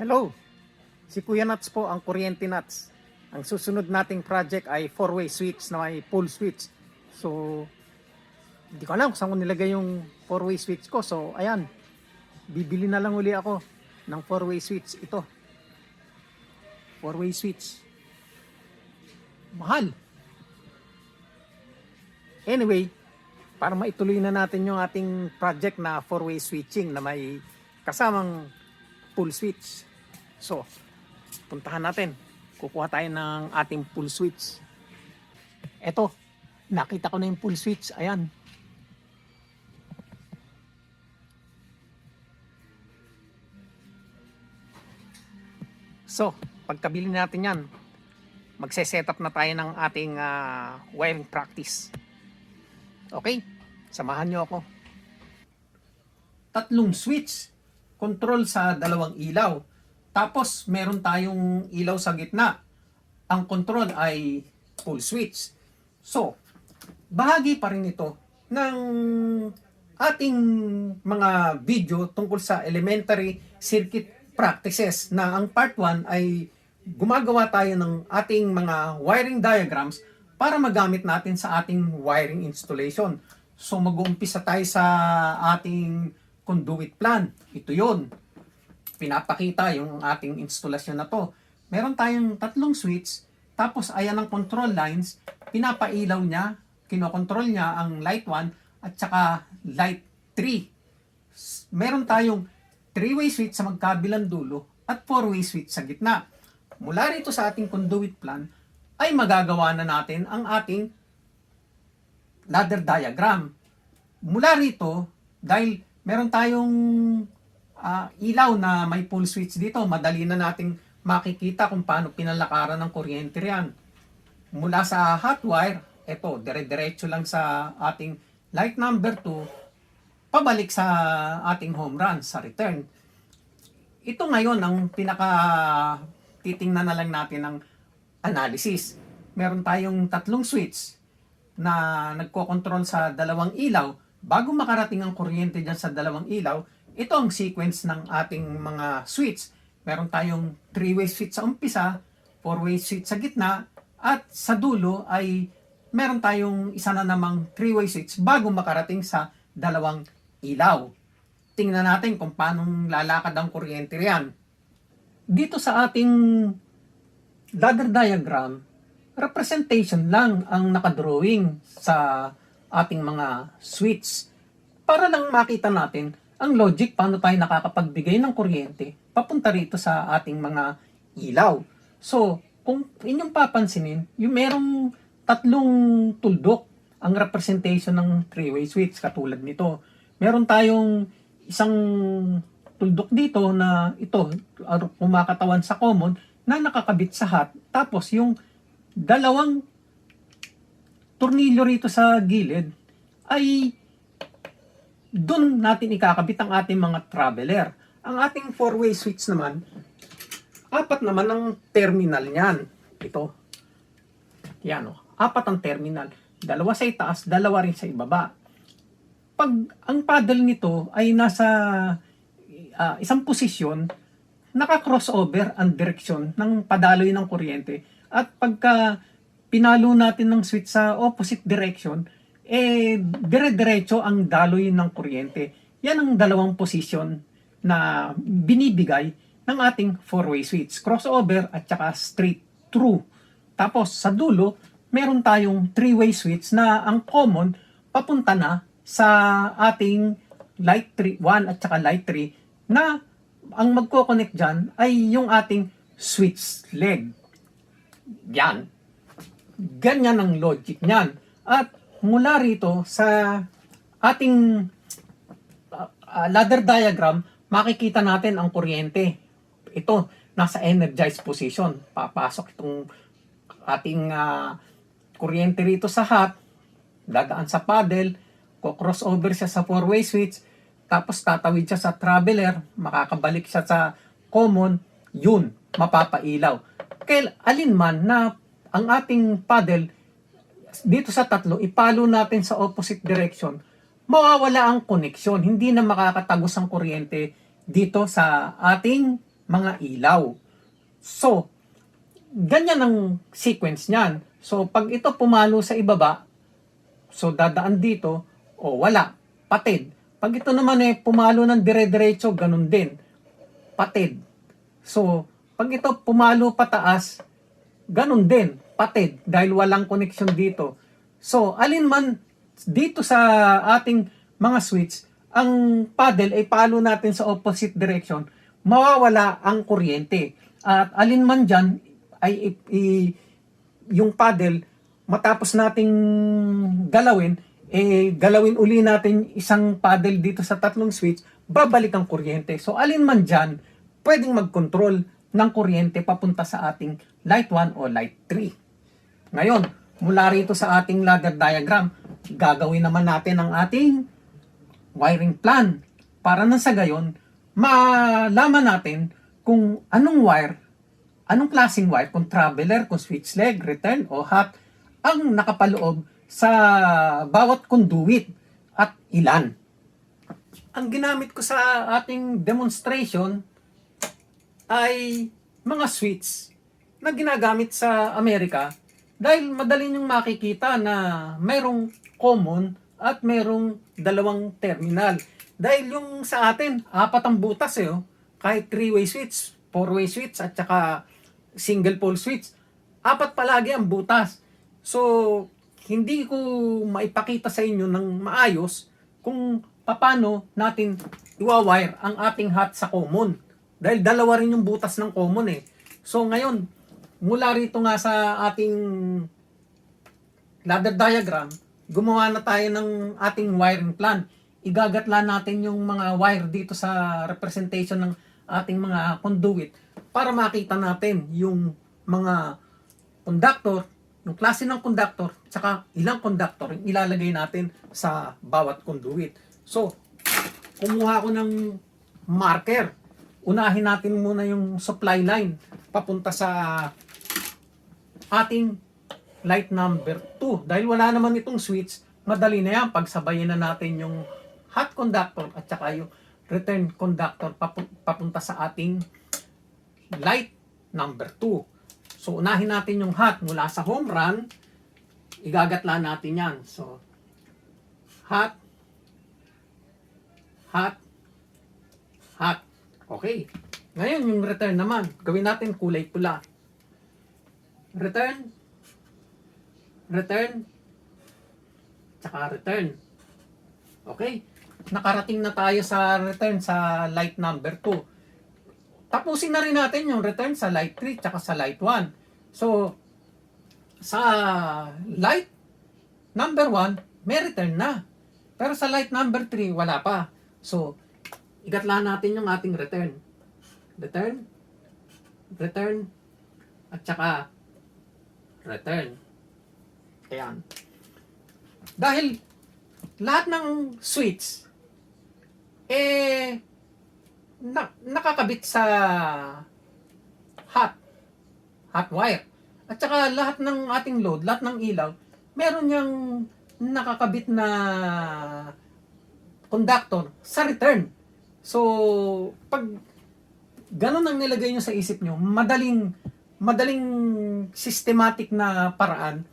Hello, si Kuya Nuts po ang Kuryente Nuts. Ang susunod nating project ay four-way switch na may pull switch. So, hindi ko alam kung saan ko nilagay yung four-way switch ko. So, ayan, bibili na lang uli ako ng four-way switch. Ito, four-way switch. Mahal. Anyway, para maituloy na natin yung ating project na four-way switching na may kasamang pull switch. So, puntahan natin. Kukuha tayo ng ating pull switch. Eto, nakita ko na yung pull switch. Ayan. So, pagkabili natin yan, magse-set up na tayo ng ating ah, wiring practice. Okay? Samahan nyo ako. Tatlong switch. Control sa dalawang ilaw. Tapos, meron tayong ilaw sa gitna. Ang control ay full switch. So, bahagi pa rin ito ng ating mga video tungkol sa elementary circuit practices na ang part 1 ay gumagawa tayo ng ating mga wiring diagrams para magamit natin sa ating wiring installation. So mag-uumpisa tayo sa ating conduit plan. Ito yon pinapakita yung ating instalasyon na to. Meron tayong tatlong switch, tapos ayan ang control lines, pinapailaw niya, kinokontrol niya ang light 1 at saka light 3. S- Meron tayong three-way switch sa magkabilang dulo at four-way switch sa gitna. Mula rito sa ating conduit plan, ay magagawa na natin ang ating ladder diagram. Mula rito, dahil meron tayong ah, ilaw na may pull switch dito, madali na nating makikita kung paano pinalakaran ng kuryente riyan. Mula sa hot wire, eto, dire-diretso lang sa ating light number 2, pabalik sa ating home run, sa return. Ito ngayon ang pinaka titingnan na lang natin ng analysis. Meron tayong tatlong switch na nagko-control sa dalawang ilaw. Bago makarating ang kuryente dyan sa dalawang ilaw, ito ang sequence ng ating mga switch. Meron tayong three-way switch sa umpisa, four-way switch sa gitna, at sa dulo ay meron tayong isa na namang three-way switch bago makarating sa dalawang ilaw. Tingnan natin kung paano lalakad ang kuryente riyan. Dito sa ating ladder diagram, representation lang ang nakadrawing sa ating mga switch para lang makita natin ang logic paano tayo nakakapagbigay ng kuryente papunta rito sa ating mga ilaw. So, kung inyong papansinin, yung merong tatlong tuldok ang representation ng three-way switch katulad nito. Meron tayong isang tuldok dito na ito kumakatawan sa common na nakakabit sa hot. Tapos yung dalawang tornilyo rito sa gilid ay doon natin ikakabit ang ating mga traveler. Ang ating four-way switch naman, apat naman ang terminal niyan. Ito. Yan o. Apat ang terminal. Dalawa sa itaas, dalawa rin sa ibaba. Pag ang paddle nito ay nasa ah, isang posisyon, naka-crossover ang direksyon ng padaloy ng kuryente. At pagka pinalo natin ng switch sa opposite direction, eh, dire-diretso ang daloy ng kuryente. Yan ang dalawang posisyon na binibigay ng ating four-way switch. Crossover at saka straight through. Tapos sa dulo, meron tayong three-way switch na ang common papunta na sa ating light 3, 1 at saka light 3 na ang magko-connect dyan ay yung ating switch leg. Yan. Ganyan ang logic niyan. At mula rito sa ating uh, ladder diagram, makikita natin ang kuryente. Ito, nasa energized position. Papasok itong ating uh, kuryente rito sa hot, dadaan sa paddle, ko-crossover siya sa four-way switch, tapos tatawid siya sa traveler, makakabalik siya sa common, yun, mapapailaw. Kaya alin man na ang ating paddle dito sa tatlo, ipalo natin sa opposite direction, mawawala ang koneksyon. Hindi na makakatagos ang kuryente dito sa ating mga ilaw. So, ganyan ang sequence niyan. So, pag ito pumalo sa ibaba, so dadaan dito, o wala, patid. Pag ito naman eh, pumalo ng dire-diretso, ganun din, patid. So, pag ito pumalo pataas, ganun din, patid, dahil walang connection dito. So, alin man dito sa ating mga switch, ang paddle ay palo natin sa opposite direction, mawawala ang kuryente. At alin man dyan, ay i- yung paddle, matapos nating galawin, eh, galawin uli natin isang paddle dito sa tatlong switch, babalik ang kuryente. So, alin man dyan, pwedeng mag-control ng kuryente papunta sa ating light 1 o light 3. Ngayon, mula rito sa ating ladder diagram, gagawin naman natin ang ating wiring plan para nang sa gayon, malaman natin kung anong wire, anong klaseng wire, kung traveler, kung switch leg, return o hot, ang nakapaloob sa bawat conduit at ilan. Ang ginamit ko sa ating demonstration ay mga switch na ginagamit sa Amerika dahil madali niyong makikita na mayroong common at mayroong dalawang terminal. Dahil yung sa atin, apat ang butas eh. oh. Kahit three-way switch, four-way switch, at saka single pole switch. Apat palagi ang butas. So, hindi ko maipakita sa inyo ng maayos kung paano natin iwawire ang ating hot sa common. Dahil dalawa rin yung butas ng common eh. So ngayon, mula rito nga sa ating ladder diagram, gumawa na tayo ng ating wiring plan. Igagatla natin yung mga wire dito sa representation ng ating mga conduit para makita natin yung mga conductor, yung klase ng conductor, tsaka ilang conductor yung ilalagay natin sa bawat conduit. So, kumuha ko ng marker. Unahin natin muna yung supply line papunta sa ating light number 2. Dahil wala naman itong switch, madali na yan. Pagsabayin na natin yung hot conductor at saka yung return conductor papu- papunta sa ating light number 2. So, unahin natin yung hot mula sa home run. Igagatla natin yan. So, hot, hot, hot. Okay. Ngayon, yung return naman. Gawin natin kulay pula. Return, return, tsaka return. Okay. Nakarating na tayo sa return sa light number 2. Tapusin na rin natin yung return sa light 3 tsaka sa light 1. So, sa light number 1, may return na. Pero sa light number 3, wala pa. So, igatla natin yung ating return. Return, return, at saka return. Ayan. Dahil lahat ng switch eh na, nakakabit sa hot hot wire. At saka lahat ng ating load, lahat ng ilaw, meron niyang nakakabit na conductor sa return. So, pag ganun ang nilagay nyo sa isip nyo, madaling madaling systematic na paraan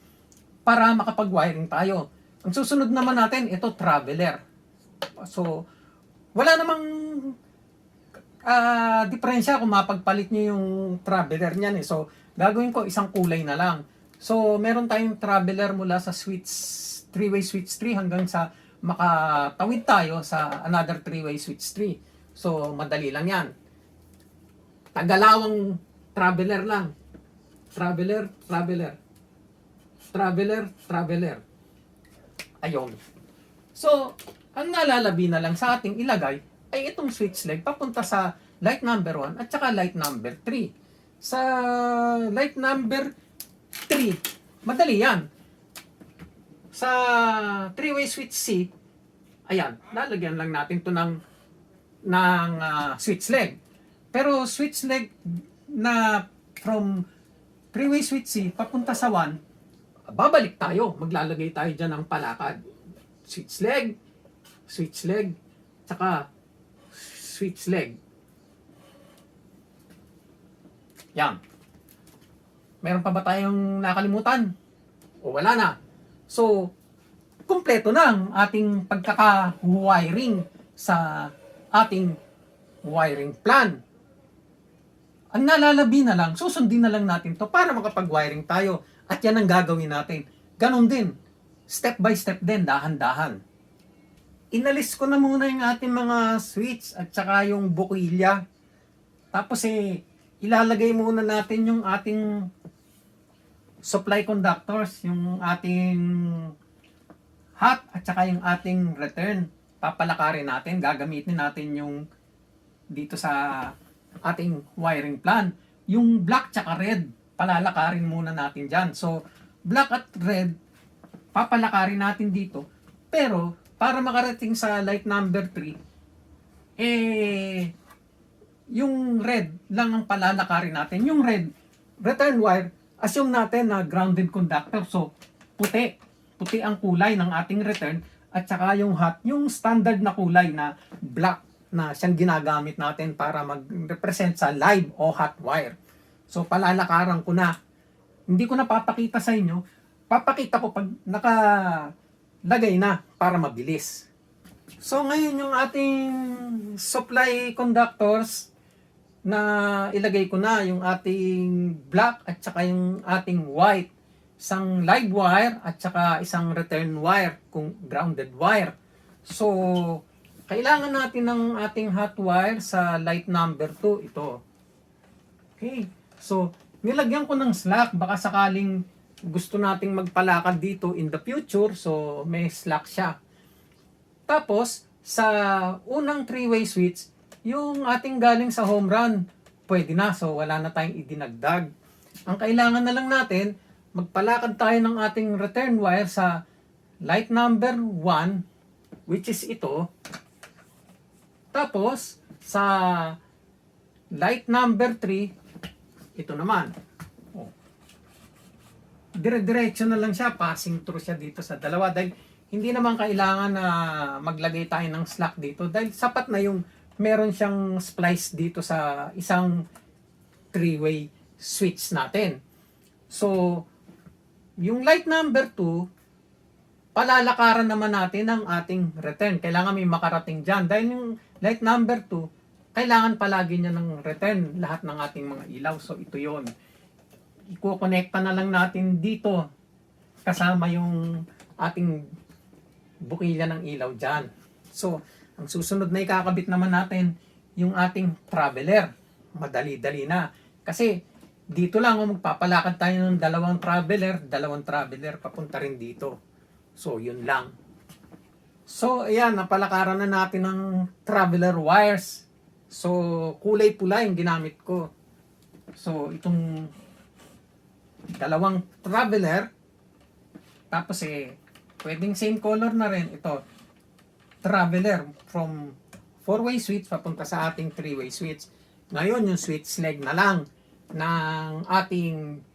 para makapag-wiring tayo. Ang susunod naman natin, ito traveler. So, wala namang ah diferensya kung mapagpalit nyo yung traveler niyan eh. So, gagawin ko isang kulay na lang. So, meron tayong traveler mula sa switch, three-way switch 3 hanggang sa makatawid tayo sa another three-way switch 3. So, madali lang yan. Tagalawang traveler lang. Traveler, traveler. Traveler, traveler. Ayun. So, ang nalalabi na lang sa ating ilagay ay itong switch leg papunta sa light number 1 at saka light number 3. Sa light number 3, madali yan. Sa three-way switch C, ayan, lalagyan lang natin to ng ng ah, switch leg. Pero switch leg na from three-way switch C papunta sa 1, babalik tayo. Maglalagay tayo dyan ng palakad. Switch leg, switch leg, tsaka switch leg. Yan. Meron pa ba tayong nakalimutan? O wala na. So, kumpleto na ang ating pagkaka-wiring sa ating wiring plan. Ang nalalabi na lang, susundin na lang natin to para makapag-wiring tayo. At yan ang gagawin natin. Ganon din. Step by step din, dahan-dahan. Inalis ko na muna yung ating mga switch at saka yung bukilya. Tapos eh, ilalagay muna natin yung ating supply conductors, yung ating hot at saka yung ating return. Papalakarin natin, gagamitin natin yung dito sa ating wiring plan. Yung black tsaka red, palalakarin muna natin dyan. So, black at red, papalakarin natin dito. Pero, para makarating sa light number 3, eh, yung red lang ang palalakarin natin. Yung red, return wire, assume natin na grounded conductor. So, puti. Puti ang kulay ng ating return. At saka yung hot, yung standard na kulay na black na siyang ginagamit natin para mag-represent sa live o hot wire. So, palalakaran ko na. Hindi ko na papakita sa inyo. Papakita ko pag nakalagay na para mabilis. So, ngayon yung ating supply conductors na ilagay ko na yung ating black at saka yung ating white isang live wire at saka isang return wire kung grounded wire. So, kailangan natin ng ating hot wire sa light number 2 ito. Okay. So, nilagyan ko ng slack baka sakaling gusto nating magpalakad dito in the future so may slack siya. Tapos, sa unang three-way switch, yung ating galing sa home run, pwede na. So, wala na tayong idinagdag. Ang kailangan na lang natin, magpalakad tayo ng ating return wire sa light number 1, which is ito. Tapos, sa light number 3, ito naman. Oh. Dire-diretso na lang siya, passing through siya dito sa dalawa dahil hindi naman kailangan na maglagay tayo ng slack dito dahil sapat na yung meron siyang splice dito sa isang three-way switch natin. So, yung light number 2, palalakaran naman natin ang ating return. Kailangan may makarating dyan. Dahil yung light number 2, kailangan palagi niya ng return lahat ng ating mga ilaw. So, ito yon Ikukonekta na lang natin dito kasama yung ating bukilya ng ilaw dyan. So, ang susunod na ikakabit naman natin, yung ating traveler. Madali-dali na. Kasi, dito lang, oh, magpapalakad tayo ng dalawang traveler, dalawang traveler, papunta rin dito. So, yun lang. So, ayan, napalakaran na natin ng traveler wires. So, kulay pula yung ginamit ko. So, itong dalawang traveler, tapos eh, pwedeng same color na rin ito. Traveler from four-way switch papunta sa ating three-way switch. Ngayon, yung switch leg na lang ng ating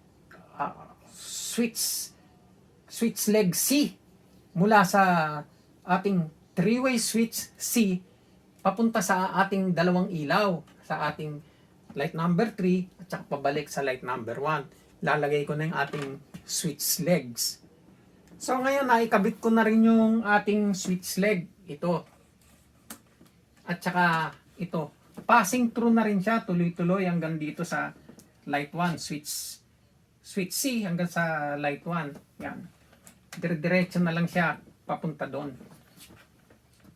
uh, switch switch leg C mula sa ating three-way switch C papunta sa ating dalawang ilaw sa ating light number 3 at saka pabalik sa light number 1. Lalagay ko na yung ating switch legs. So ngayon, naikabit ko na rin yung ating switch leg. Ito. At saka ito. Passing through na rin siya, tuloy-tuloy hanggang dito sa light 1, switch switch C hanggang sa light 1. Yan. Dire-diretso na lang siya papunta doon.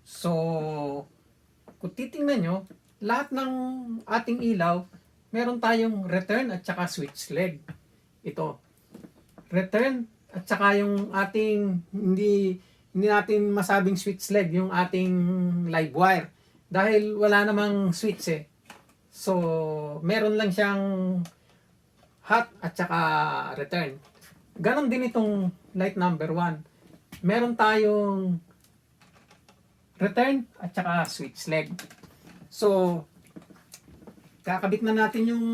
So, kung titingnan nyo, lahat ng ating ilaw, meron tayong return at saka switch leg. Ito. Return at saka yung ating hindi hindi natin masabing switch leg yung ating live wire dahil wala namang switch eh. So, meron lang siyang hot at saka return. Ganon din itong light number 1. Meron tayong return at saka switch leg. So, kakabit na natin yung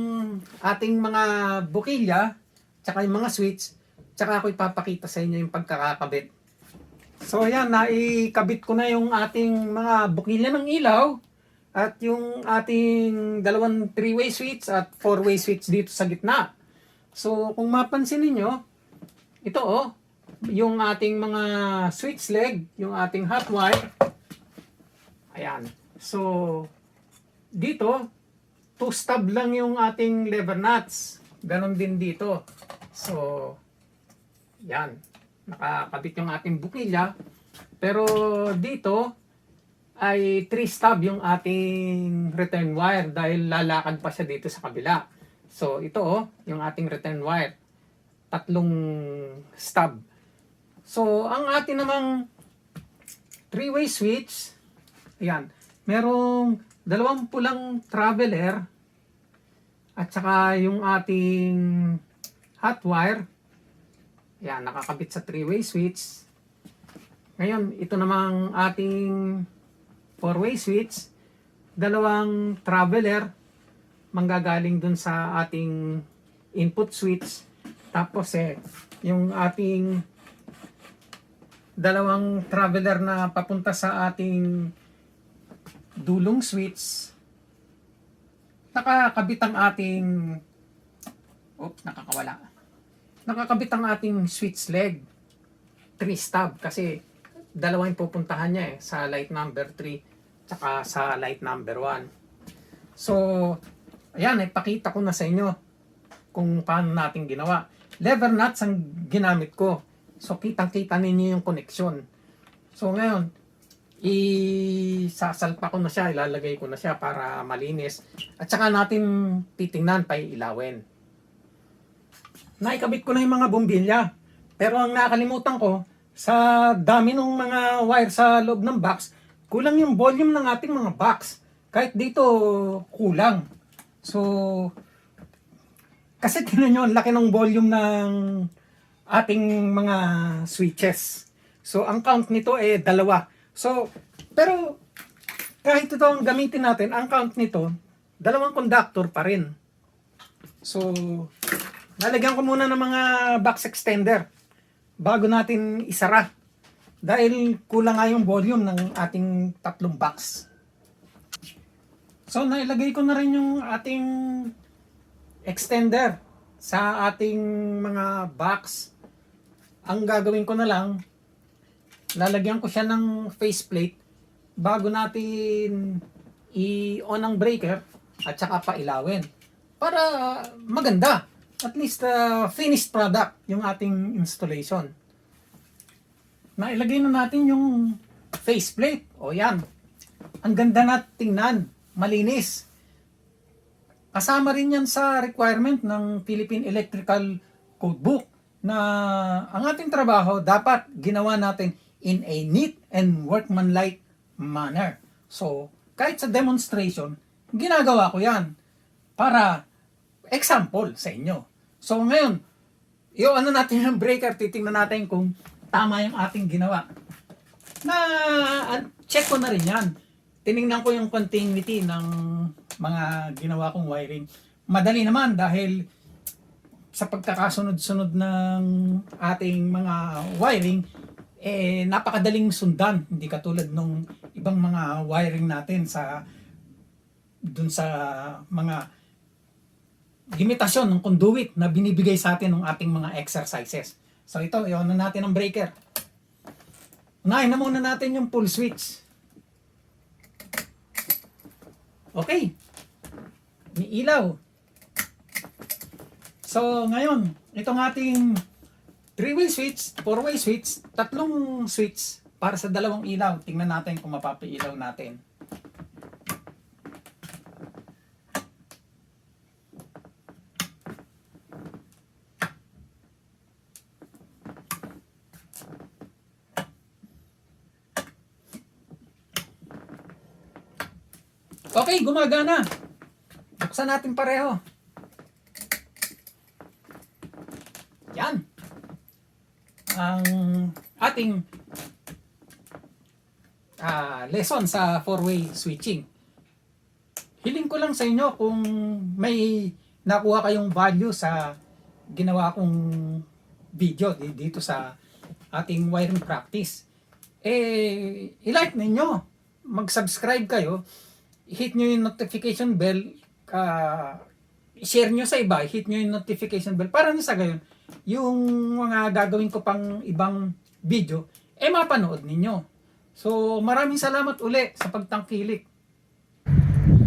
ating mga bukilya, tsaka yung mga switch, tsaka ako ipapakita sa inyo yung pagkakakabit. So, ayan, naikabit ko na yung ating mga bukilya ng ilaw, at yung ating dalawang three-way switch at four-way switch dito sa gitna. So, kung mapansin niyo ito oh, yung ating mga switch leg, yung ating hot wire. Ayan. So, dito, two stub lang yung ating lever nuts. Ganon din dito. So, yan. Nakakabit yung ating bukilya. Pero dito, ay 3 stub yung ating return wire dahil lalakad pa siya dito sa kabila. So, ito oh, yung ating return wire. Tatlong stub. So, ang ating namang three-way switch, ayan, merong dalawang pulang traveler at saka yung ating hot wire. Ayan, nakakabit sa three-way switch. Ngayon, ito namang ating four-way switch. Dalawang traveler manggagaling dun sa ating input switch. Tapos eh, yung ating dalawang traveler na papunta sa ating dulong switch. Nakakabit ang ating Oops, nakakawala. Nakakabit ang ating switch leg. 3 stub kasi dalawa yung pupuntahan niya eh sa light number 3 tsaka sa light number 1. So, ayan, ipakita ko na sa inyo kung paano natin ginawa. Lever nuts ang ginamit ko. So, kitang-kita ninyo yung connection. So, ngayon, isasalpa ko na siya, ilalagay ko na siya para malinis. At saka natin titingnan pa ilawin. Naikabit ko na yung mga bombilya. Pero ang nakalimutan ko, sa dami ng mga wire sa loob ng box, kulang yung volume ng ating mga box. Kahit dito, kulang. So, kasi tinan nyo, ang laki ng volume ng ating mga switches. So, ang count nito eh dalawa. So, pero kahit ito ang gamitin natin, ang count nito, dalawang conductor pa rin. So, lalagyan ko muna ng mga box extender bago natin isara. Dahil kulang nga yung volume ng ating tatlong box. So, nailagay ko na rin yung ating extender sa ating mga box. Ang gagawin ko na lang, lalagyan ko siya ng faceplate bago natin i-on ang breaker at saka pailawin. Para maganda. At least uh, finished product yung ating installation. Nailagay na natin yung faceplate. O yan. Ang ganda na tingnan. Malinis. Kasama rin yan sa requirement ng Philippine Electrical Codebook na ang ating trabaho dapat ginawa natin in a neat and workmanlike manner. So, kahit sa demonstration, ginagawa ko yan para example sa inyo. So, ngayon, yung ano natin yung breaker, titingnan natin kung tama yung ating ginawa. Na, check ko na rin yan. Tiningnan ko yung continuity ng mga ginawa kong wiring. Madali naman dahil sa pagkakasunod-sunod ng ating mga wiring, eh, napakadaling sundan. Hindi katulad nung ibang mga wiring natin sa dun sa mga limitasyon ng conduit na binibigay sa atin ng ating mga exercises. So ito, iyon na natin ang breaker. Unahin na muna natin yung full switch. Okay. May ilaw. So ngayon, itong ating three-way switch, four-way switch, tatlong switch para sa dalawang ilaw. Tingnan natin kung mapapailaw natin. Okay, gumagana. Buksan natin pareho. Yan. Ang ating ah, lesson sa four-way switching. Hiling ko lang sa inyo kung may nakuha kayong value sa ginawa kong video di- dito sa ating wiring practice. Eh, i-like ninyo. Mag-subscribe kayo hit nyo yung notification bell, ah, share nyo sa iba, hit nyo yung notification bell para na sa gayon, yung mga gagawin ko pang ibang video, eh mapanood ninyo. So, maraming salamat uli sa pagtangkilik.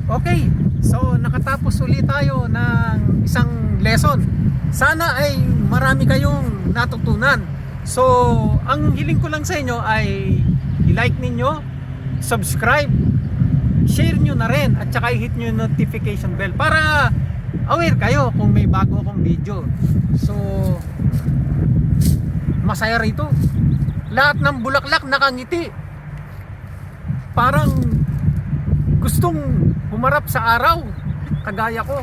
Okay, so nakatapos ulit tayo ng isang lesson. Sana ay marami kayong natutunan. So, ang hiling ko lang sa inyo ay i-like ninyo, subscribe, share nyo na rin at saka i-hit nyo yung notification bell para aware kayo kung may bago akong video. So, masaya rito. Lahat ng bulaklak nakangiti. Parang gustong humarap sa araw kagaya ko